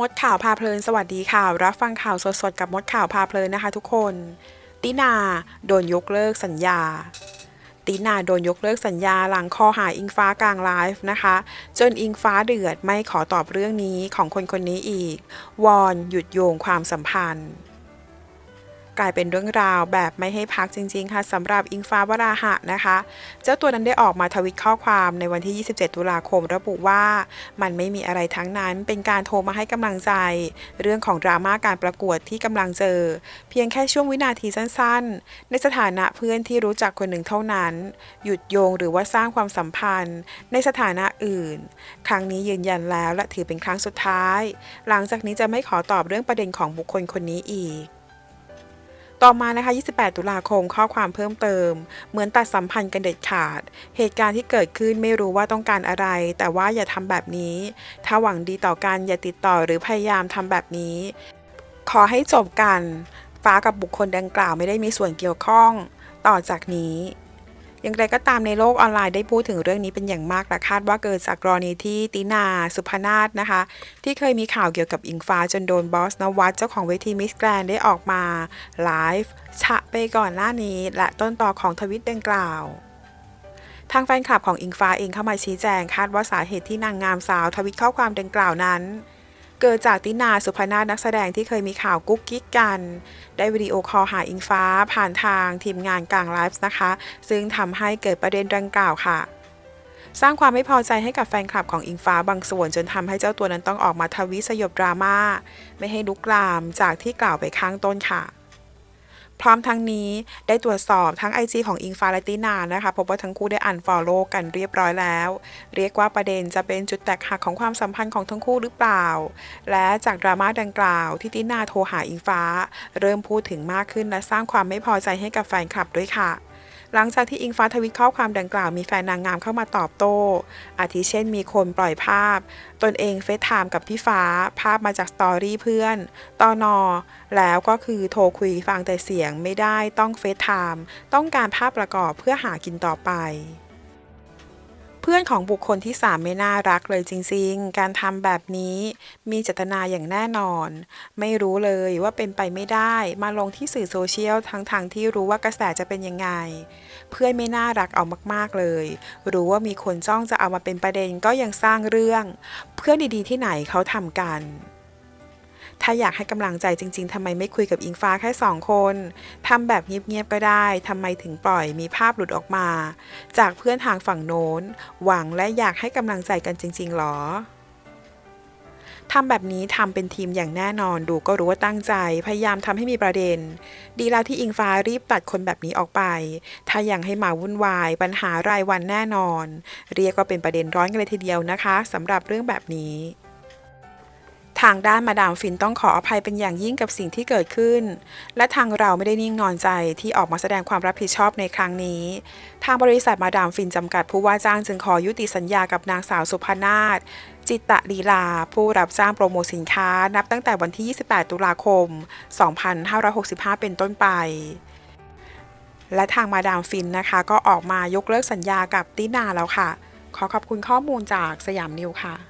มดข่าวพาเพลินสวัสดีค่ะ รับฟังข่าวสดๆกับมดข่าวพาเพลินนะคะทุกคน ตินาโดนยกเลิกสัญญา ตินาโดนยกเลิกสัญญาหลังคอหาอิงฟ้ากลางไลฟ์นะคะ จนอิงฟ้าเดือดไม่ขอตอบเรื่องนี้ของคนคนนี้อีก วอนหยุดโยงความสัมพันธ์ กลายเป็นเรื่องราวแบบไม่ให้พักจริง ๆ ค่ะสำหรับอิงฟ้าวราหะนะคะ เจ้าตัวนั้นได้ออกมาทวิตข้อความในวันที่ 27 ตุลาคมระบุว่ามันไม่มีอะไรทั้งนั้น เป็นการโทรมาให้กำลังใจ เรื่องของดราม่าการประกวดที่กำลังเจอ เพียงแค่ช่วงวินาทีสั้น ๆ ในสถานะเพื่อนที่รู้จักคนหนึ่งเท่านั้น หยุดโยงหรือว่าสร้างความสัมพันธ์ ในสถานะอื่น ครั้งนี้ยืนยันแล้วและถือเป็นครั้งสุดท้าย หลังจากนี้จะไม่ขอตอบเรื่องประเด็นของบุคคลคนนี้อีก ต่อมานะคะ 28 ตุลาคมข้อความเพิ่มเติม เหมือนตัดสัมพันธ์กันเด็ดขาด เหตุการณ์ที่เกิดขึ้นไม่รู้ว่าต้องการอะไร แต่ว่าอย่าทำแบบนี้ ถ้าหวังดีต่อกันอย่าติดต่อหรือพยายามทำแบบนี้ ขอให้จบกัน ฟ้ากับบุคคลดังกล่าวไม่ได้มีส่วนเกี่ยวข้อง ต่อจากนี้ อย่างไรก็ตามในโลกออนไลน์ได้พูดถึงเรื่องนี้เป็นอย่างมากและคาดว่าเกิดจากกรณีที่ตินาสุพนาศนะคะ ที่เคยมีข่าวเกี่ยวกับอิงฟ้าจนโดนบอสนวัตเจ้าของเวทีมิสแกรนได้ออกมาไลฟ์ฉะไปก่อนหน้านี้ และต้นต่อของทวิตดังกล่าวทางแฟนคลับของอิงฟ้าเองเข้ามาชี้แจง คาดว่าสาเหตุที่นางงามสาวทวิตข้อความดังกล่าวนั้น เกิดจากตินาสุพนาถนักแสดงที่เคยมีข่าวกุ๊กกิ๊กกัน ได้วิดีโอคอลหาอิงฟ้าผ่านทางทีมงานกลางไลฟ์นะคะ ซึ่งทำให้เกิดประเด็นดังกล่าวค่ะ สร้างความไม่พอใจให้กับแฟนคลับของอิงฟ้าบางส่วน จนทำให้เจ้าตัวนั้นต้องออกมาทวิสยบดราม่าไม่ให้ลุกลามจากที่กล่าวไปข้างต้นค่ะ พร้อมทั้งนี้ได้ตรวจสอบทั้ง IG ของอิงฟ้าและตินานะคะพบว่าทั้งคู่ได้อ่านฟอลโล่กันเรียบร้อยแล้ว เรียกว่าประเด็นจะเป็นจุดแตกหักของความสัมพันธ์ของทั้งคู่หรือเปล่า และจากดราม่าดังกล่าวที่ตินาโทรหาอิงฟ้า เริ่มพูดถึงมากขึ้นและสร้างความไม่พอใจให้กับแฟนคลับด้วยค่ะ หลังจากที่อิงฟ้าทวิตข้อความดังกล่าวมีแฟนนางงามเข้ามาตอบโต้ อาทิเช่นมีคนปล่อยภาพ ตนเองเฟซไทม์กับพี่ฟ้า ภาพมาจากสตอรี่เพื่อนตอนอแล้วก็คือโทรคุยฟังแต่เสียงไม่ได้ต้องเฟซไทม์ต้องการภาพประกอบเพื่อหากินต่อไป เพื่อนของบุคคลที่ 3 ไม่น่ารักเลยจริงๆ การทำแบบนี้มีเจตนาอย่างแน่นอน ไม่รู้เลยว่าเป็นไปไม่ได้มาลงที่สื่อโซเชียลทั้งๆทที่รู้ว่ากระแสจะเป็นยังไง เพื่อนไม่น่ารักเอามากๆเลย รู้ว่ามีคนจ้องจะเอามาเป็นประเด็นก็ยังสร้างเรื่อง เพื่อนดีๆที่ไหนเขาทำกัน ถ้าอยากให้กำลังใจจริง ๆทำไมไม่คุยกับอิงฟ้าแค่สองคนทำแบบเงียบๆก็ได้ทำไมถึงปล่อยมีภาพหลุดออกมา จากเพื่อนทางฝั่งโน้น หวังและอยากให้กำลังใจกันจริง ๆหรอทำแบบนี้ทำเป็นทีมอย่างแน่นอนดูก็รู้ว่าตั้งใจ พยายามทำให้มีประเด็น ดีแล้วที่อิงฟ้ารีบตัดคนแบบนี้ออกไป ถ้ายังให้มาวุ่นวาย ปัญหารายวันแน่นอน เรียกว่าเป็นประเด็นร้อนกันเลยทีเดียวนะคะสำหรับเรื่องแบบนี้ ทางด้านมาดามฟินต้องขออภัยเป็นอย่างยิ่งกับสิ่งที่เกิดขึ้น และทางเราไม่ได้นิ่งนอนใจที่ออกมาแสดงความรับผิดชอบในครั้งนี้ ทางบริษัทมาดามฟินจำกัดผู้ว่าจ้างจึงขอยุติสัญญากับนางสาวสุพนาศจิตตลีลา ผู้รับจ้างโปรโมทสินค้า นับตั้งแต่วันที่ 28 ตุลาคม 2565 เป็นต้นไปและทางมาดามฟินนะคะ ก็ออกมายกเลิกสัญญากับตินาแล้วค่ะ ขอขอบคุณข้อมูลจากสยามนิวค่ะ